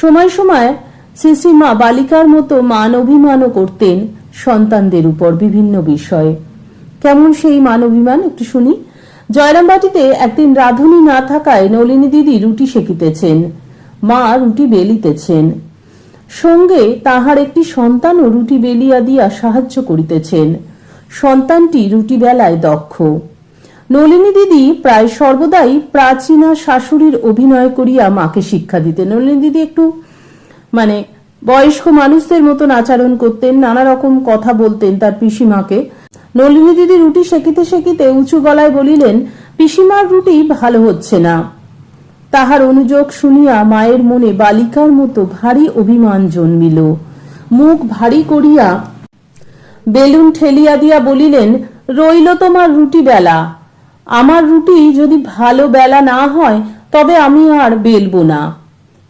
সময় সময় শ্রীশ্রীমা বালিকার মতো মান অভিমানও করতেন সন্তানদের উপর বিভিন্ন বিষয়ে। কেমন সেই মান অভিমান একটু শুনি? জয়রামবাটিতে একদিন রাধুনী না থাকায় নলিনী দিদি রুটি সেকিতেছেন। মা রুটি বেলিতেছেন। সঙ্গে তাহার একটি সন্তানও রুটি বেলিয়া দিয়া সাহায্য করিতেছেন। সন্তানটি রুটি বেলায় দক্ষ। নলিনী দিদি প্রায় সর্বদাই প্রাচীনা শাশুড়ির অভিনয় করিয়া মাকে শিক্ষা দিতেন। নলিনী দিদি একটু মানে বয়স্ক মানুষদের মতন আচরণ করতেন, নানা রকম কথা বলতেন তার পিসিমাকে। নলিনী দিদি রুটি সেকিতে সেকিতে উঁচু গলায় বলিলেন, পিসিমার রুটি ভালো হচ্ছে না। তাহার অনুযোগ শুনিয়া মায়ের মনে বালিকার মতো ভারী অভিমান জন্মিল। মুখ ভারী করিয়া বেলুন ঠেলিয়া দিয়া বলিলেন, রইল তোমার রুটি বেলা। আমার রুটি যদি ভালো বেলা না হয়, তবে আমি আর বেলবো না।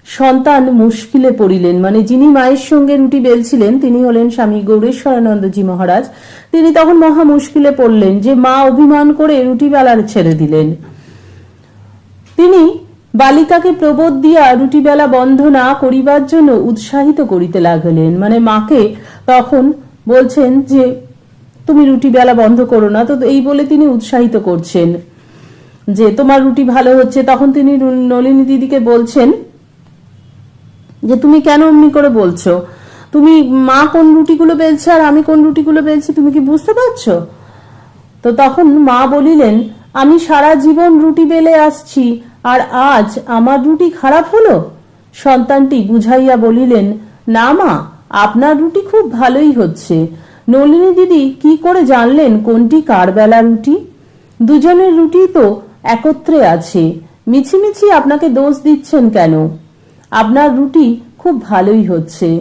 সন্তান মুশকিলে পড়িলেন মানে যিনি মায়ের সঙ্গে রুটি বেলছিলেন, তিনি হলেন স্বামী গৌরেশ্বরানন্দজি মহারাজ। তিনি তখন মহা মুশকিলে পড়লেন যে মা অভিমান করে রুটি বেলার ছেড়ে দিলেন। তিনি বালিকাকে প্রবোধ দিয়া রুটি বেলা বন্ধ না করিবার জন্য উৎসাহিত করিতে লাগলেন। মানে মাকে তখন বলছেন যে তুমি রুটি বেলা বন্ধ করো না। তো এই বলে তিনি উৎসাহিত করছেন যে, তোমার রুটি ভালো হচ্ছে। তখন তিনি নলিনী দিদিকে বলছেন যে, তুমি কেন এমনি করে বলছো? তুমি মা কোন রুটিগুলো বেলছে আর আমি কোন রুটিগুলো বেলছি, তুমি কি বুঝতে পারছ? তো তখন মা বলিলেন, আমি সারা জীবন রুটি বেলে আসছি আর আজ আমার রুটি খারাপ হলো? সন্তানটি বুঝাইয়া বলিলেন, না মা, আপনার রুটি খুব ভালোই হচ্ছে। নলিনী দিদি কি করে জানলেন কোনটি কার বেলা রুটি? দুজনের রুটি তো একত্রে আছে। মিছিমিছি আপনাকে দোষ দিচ্ছেন কেন? আপনার রুটি খুব ভালোই হচ্ছে।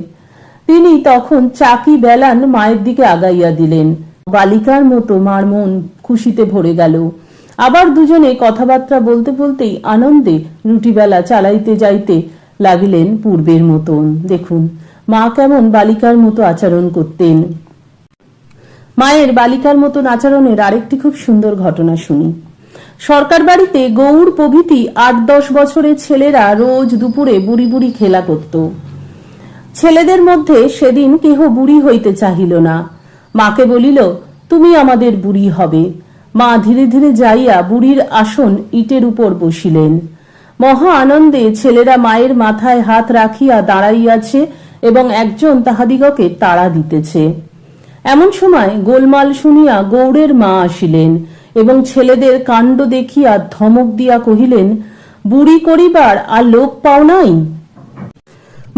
তিনি তখন চাকি বেলান মায়ের দিকে আগাইয়া দিলেন। বালিকার মতো মার মন খুশিতে ভরে গেল। আবার দুজনে কথাবার্তা বলতে বলতেই আনন্দে রুটি বেলা চালাইতে যাইতে লাগিলেন পূর্বের মতন। দেখুন, মা কেমন বালিকার মতো আচরণ করতেন। মায়ের বালিকার মতন আচরণের আরেকটি খুব সুন্দর ঘটনা শুনি। সরকার বাড়িতে গৌড় প্রভৃতি আট দশ বছরের ছেলেরা রোজ দুপুরে বুড়ি বুড়ি খেলা করত। ছেলেদের মধ্যে সেদিন কেহ বুড়ি হইতে চাহিল না। মাকে বলিল, তুমি আমাদের বুড়ি হবে। মা ধীরে ধীরে যাইয়া বুড়ির আসন ইটের উপর বসিলেন। মহা আনন্দে ছেলেরা মায়ের মাথায় হাত রাখিয়া দাঁড়াইয়াছে এবং একজন তাহাদিগকে তাড়া দিতেছে। এমন সময় গোলমাল শুনিয়া গৌড়ের মা আসিলেন এবং ছেলেদের কাণ্ড দেখিয়া ধমক দিয়া কহিলেন, বুড়ি করিবার আর লোক পাও নাই?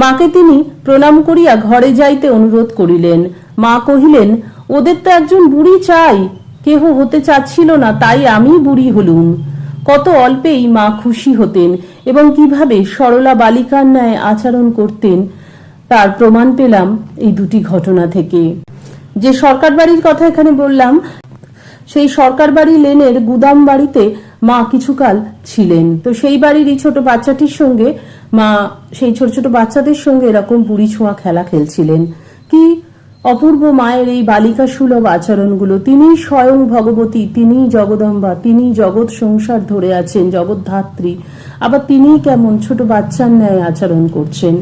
মাকে তিনি প্রণাম করিয়া ঘরে যাইতে অনুরোধ করিলেন। মা কহিলেন, ওদের তো একজন বুড়ি চাই, কেহ হতে চাচ্ছিল না, তাই আমি বুড়ি হলুম। কত অল্পেই মা খুশি হতেন এবং কীভাবে সরলা বালিকার ন্যায় আচরণ করতেন, তার প্রমাণ পেলাম এই দুটি ঘটনা থেকে। যে সরকার বাড়ির কথা এখানে বললাম, সেই সরকার বাড়ি লেনের গুদাম বাড়িতে মা কিছুকাল ছিলেন। তো সেই বাড়ির এই ছোট বাচ্চাটির সঙ্গে মা, সেই ছোট ছোট বাচ্চাদের সঙ্গে এরকম বুড়ি ছোঁয়া খেলা খেলছিলেন। কি অপূর্ব মায়ের এই বালিকা সুলভ আচরণগুলো। তিনি স্বয়ং ভগবতী, তিনি জগদম্বা, তিনি জগৎ সংসার ধরে আছেন জগৎ ধাত্রী আবার তিনি কেমন ছোট বাচ্চার ন্যায় আচরণ করছেন।